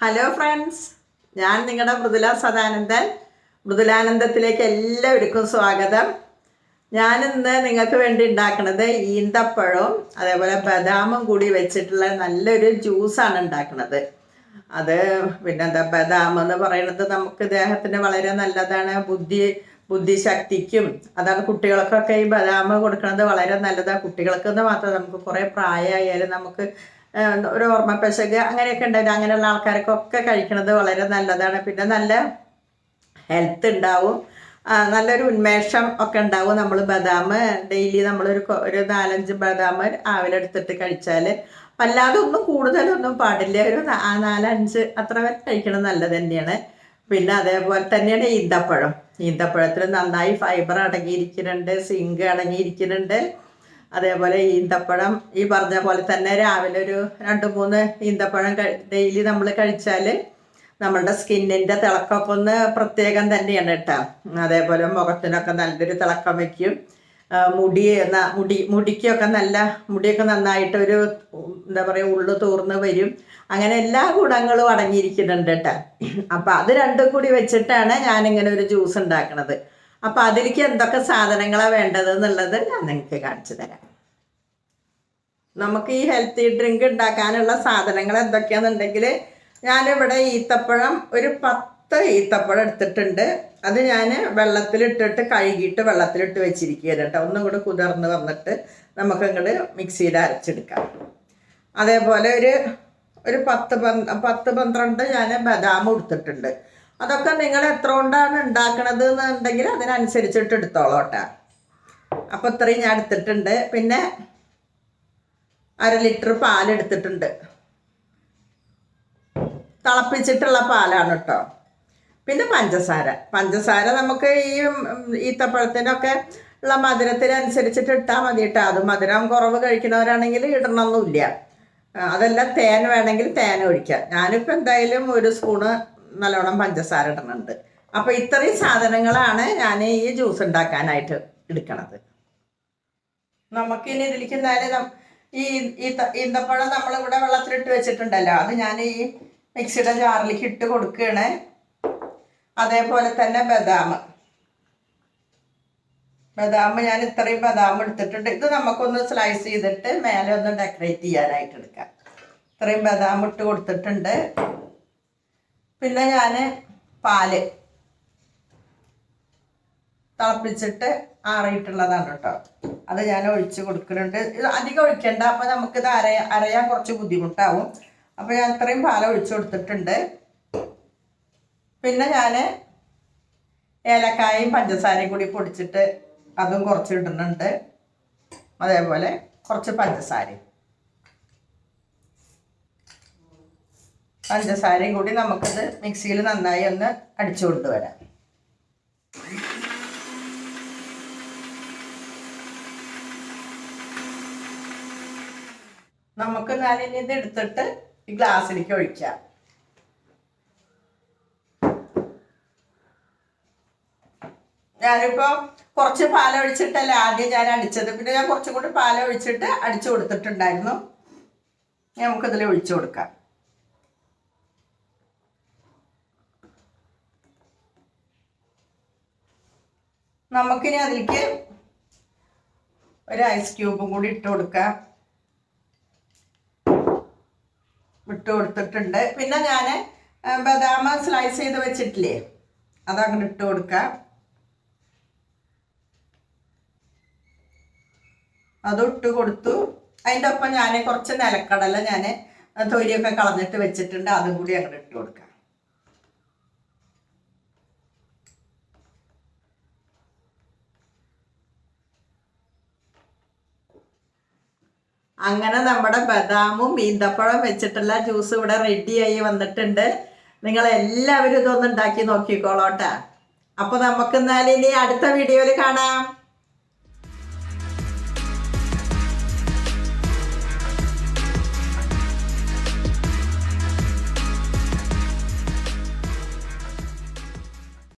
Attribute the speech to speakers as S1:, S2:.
S1: Hello friends ഞാൻ നിങ്ങളുടെ മൃദുല സദാനന്ദൻ. മൃദുലാനന്ദത്തിലേക്ക് എല്ലാവർക്കും സ്വാഗതം. ഞാൻ ഇന്ന് നിങ്ങൾക്ക് വേണ്ടി ഉണ്ടാക്കുന്നത് ഈന്തപ്പഴവും അതേപോലെ ബദാമും കൂടി വെച്ചിട്ടുള്ള നല്ലൊരു ജ്യൂസാണ് ഉണ്ടാക്കുന്നത്. അത് പിന്നെന്താ ബദാം എന്ന് പറയുന്നത് നമുക്ക് ദേഹത്തിന് വളരെ നല്ലതാണ്. ബുദ്ധി ബുദ്ധിശക്തിക്കും അതാണ് കുട്ടികൾക്കൊക്കെ ഈ ബദാം കൊടുക്കുന്നത് വളരെ നല്ലതാണ്. കുട്ടികൾക്ക് എന്ന് മാത്രം നമുക്ക് കുറേ പ്രായമായാലും നമുക്ക് ഒരു ഓർമ്മ പെശക് അങ്ങനെയൊക്കെ ഉണ്ടായത് അങ്ങനെയുള്ള ആൾക്കാർക്കൊക്കെ കഴിക്കുന്നത് വളരെ നല്ലതാണ്. പിന്നെ നല്ല ഹെൽത്ത് ഉണ്ടാവും. നല്ലൊരു ഉന്മേഷം ഒക്കെ ഉണ്ടാവും നമ്മൾ ബദാം. ഡെയിലി നമ്മളൊരു ഒരു നാലഞ്ച് ബദാം രാവിലെ എടുത്തിട്ട് കഴിച്ചാൽ വല്ലാതെ ഒന്നും കൂടുതലൊന്നും പാടില്ല. ഒരു ആ നാലഞ്ച് അത്ര വരെ കഴിക്കണം നല്ലത് തന്നെയാണ്. പിന്നെ അതേപോലെ തന്നെയാണ് ഈന്തപ്പഴം. ഈന്തപ്പഴത്തിൽ നന്നായി ഫൈബർ അടങ്ങിയിരിക്കുന്നുണ്ട് സിങ്ക് അടങ്ങിയിരിക്കുന്നുണ്ട്. അതേപോലെ ഈന്തപ്പഴം ഈ പറഞ്ഞ പോലെ തന്നെ രാവിലെ ഒരു രണ്ട് മൂന്ന് ഈന്തപ്പഴം ഡെയിലി നമ്മൾ കഴിച്ചാൽ നമ്മളുടെ സ്കിന്നിന്റെ തിളക്കമൊക്കെ ഒന്ന് പ്രത്യേകം തന്നെയാണ് കേട്ടോ. അതേപോലെ മുഖത്തിനൊക്കെ നല്ലൊരു തിളക്കം വയ്ക്കും മുടി മുടി മുടിക്കൊക്കെ നല്ല മുടിയൊക്കെ നന്നായിട്ട് ഒരു എന്താ പറയുക ഉള്ളു തൂർന്ന് വരും. അങ്ങനെ എല്ലാ ഗുണങ്ങളും അടങ്ങിയിരിക്കുന്നുണ്ട് കേട്ടോ. അപ്പം അത് രണ്ടും കൂടി വെച്ചിട്ടാണ് ഞാനിങ്ങനെ ഒരു ജ്യൂസ് ഉണ്ടാക്കുന്നത് അപ്പം അതിലേക്ക് എന്തൊക്കെ സാധനങ്ങളാണ് വേണ്ടത് എന്നുള്ളത് ഞാൻ നിങ്ങൾക്ക് കാണിച്ചു തരാം. നമുക്ക് ഈ ഹെൽത്തി ഡ്രിങ്ക് ഉണ്ടാക്കാനുള്ള സാധനങ്ങൾ എന്തൊക്കെയാണെന്നുണ്ടെങ്കിൽ ഞാനിവിടെ ഈത്തപ്പഴം ഒരു പത്ത് ഈത്തപ്പഴം എടുത്തിട്ടുണ്ട്. അത് ഞാൻ വെള്ളത്തിലിട്ടിട്ട് കഴുകിയിട്ട് വെള്ളത്തിലിട്ട് വെച്ചിരിക്കുകയാണ് കേട്ടോ. ഒന്നും കൂടി കുതിർന്ന് വന്നിട്ട് നമുക്ക് ഇങ്ങോട്ട് മിക്സിയിൽ അരച്ചെടുക്കാം. അതേപോലെ ഒരു ഒരു പത്ത് പന്ത് പത്ത് പന്ത്രണ്ട് ഞാൻ ബദാം എടുത്തിട്ടുണ്ട് അതൊക്കെ നിങ്ങൾ എത്ര കൊണ്ടാണ് ഉണ്ടാക്കണത് എന്നുണ്ടെങ്കിൽ അതിനനുസരിച്ചിട്ട് എടുത്തോളൂ കേട്ടോ അപ്പോൾ ഇത്രയും ഞാൻ എടുത്തിട്ടുണ്ട്. പിന്നെ അര ലിറ്റർ പാൽ എടുത്തിട്ടുണ്ട്. തിളപ്പിച്ചിട്ടുള്ള പാലാണ് കേട്ടോ. പിന്നെ പഞ്ചസാര. പഞ്ചസാര നമുക്ക് ഈ ഈത്തപ്പഴത്തിനൊക്കെ ഉള്ള മധുരത്തിനനുസരിച്ചിട്ട് ഇട്ടാൽ മതി കേട്ടോ അത് മധുരം കുറവ് കഴിക്കുന്നവരാണെങ്കിൽ ഇടണമെന്നില്ല അതല്ല തേൻ വേണമെങ്കിൽ തേൻ ഒഴിക്കാം. ഞാനിപ്പോൾ എന്തായാലും ഒരു സ്പൂണ് നല്ലോണം പഞ്ചസാര ഇടുന്നുണ്ട് അപ്പോൾ ഇത്രയും സാധനങ്ങളാണ് ഞാൻ ഈ ജ്യൂസ് ഉണ്ടാക്കാനായിട്ട് എടുക്കണത്. നമുക്കിനി ഇതിലേക്ക് എന്തായാലും ഈ ഈന്തപ്പഴം നമ്മളിവിടെ വെള്ളത്തിലിട്ട് വെച്ചിട്ടുണ്ടല്ലോ. അത് ഞാൻ ഈ മിക്സിയുടെ ജാറിലേക്ക് ഇട്ട് കൊടുക്കുകയാണ് അതേപോലെ തന്നെ ബദാം. ബദാം ഞാൻ ഇത്രയും ബദാം എടുത്തിട്ടുണ്ട്. ഇത് നമുക്കൊന്ന് സ്ലൈസ് ചെയ്തിട്ട് മേലെ ഒന്ന് ഡെക്കറേറ്റ് ചെയ്യാനായിട്ട് എടുക്കാം. ഇത്രയും ബദാം ഇട്ട് കൊടുത്തിട്ടുണ്ട്. പിന്നെ ഞാൻ പാൽ തിളപ്പിച്ചിട്ട് ആറിയിട്ടുള്ളതാണ് കേട്ടോ. അത് ഞാൻ ഒഴിച്ച് കൊടുക്കുന്നുണ്ട്. ഇത് അധികം ഒഴിക്കണ്ട. അപ്പോൾ നമുക്കിത് അരയ അരയാൻ കുറച്ച് ബുദ്ധിമുട്ടാവും. അപ്പോൾ ഞാൻ ഇത്രയും പാൽ ഒഴിച്ചു കൊടുത്തിട്ടുണ്ട്. പിന്നെ ഞാൻ ഏലക്കായും പഞ്ചസാരയും കൂടി പൊടിച്ചിട്ട് അതും കുറച്ച് ഇടുന്നുണ്ട്. അതേപോലെ കുറച്ച് പഞ്ചസാരയും. പഞ്ചസാരയും കൂടി നമുക്കിത് മിക്സിയിൽ നന്നായി ഒന്ന് അടിച്ചു കൊണ്ടുവരാം നമുക്ക് ഞാനിനി ഇത് എടുത്തിട്ട് ഈ ഗ്ലാസ്സിലേക്ക് ഒഴിക്കാം. ഞാനിപ്പോൾ കുറച്ച് പാലൊഴിച്ചിട്ടല്ല ആദ്യം ഞാൻ അടിച്ചത്. പിന്നെ ഞാൻ കുറച്ചും കൂടി പാലൊഴിച്ചിട്ട് അടിച്ചു കൊടുത്തിട്ടുണ്ടായിരുന്നു. നമുക്കിതിൽ ഒഴിച്ചു കൊടുക്കാം. നമുക്കിനി അതിലേക്ക് ഒരു ഐസ് ക്യൂബും കൂടി ഇട്ട് കൊടുക്കാം. ഇട്ട് കൊടുത്തിട്ടുണ്ട്. പിന്നെ ഞാൻ ബദാമ സ്ലൈസ് ചെയ്ത് വെച്ചിട്ടില്ലേ? അതങ്ങോട്ട് ഇട്ട് കൊടുക്കാം. അതും ഇട്ട് കൊടുത്തു. അതിന്റെ ഒപ്പം ഞാൻ കുറച്ച് നിലക്കടല ഞാൻ തൊലിയൊക്കെ കളഞ്ഞിട്ട് വെച്ചിട്ടുണ്ട്. അതും കൂടി അങ്ങോട്ട് ഇട്ട് കൊടുക്കാം. അങ്ങനെ നമ്മുടെ ബദാമും ഈന്തപ്പഴം വെച്ചിട്ടുള്ള ജ്യൂസ് ഇവിടെ റെഡിയായി വന്നിട്ടുണ്ട്. നിങ്ങൾ എല്ലാവരും ഇതൊന്ന് ഉണ്ടാക്കി നോക്കിക്കോളോട്ടാ. അപ്പോൾ നമുക്ക് ഇനി അടുത്ത വീഡിയോയിൽ കാണാം.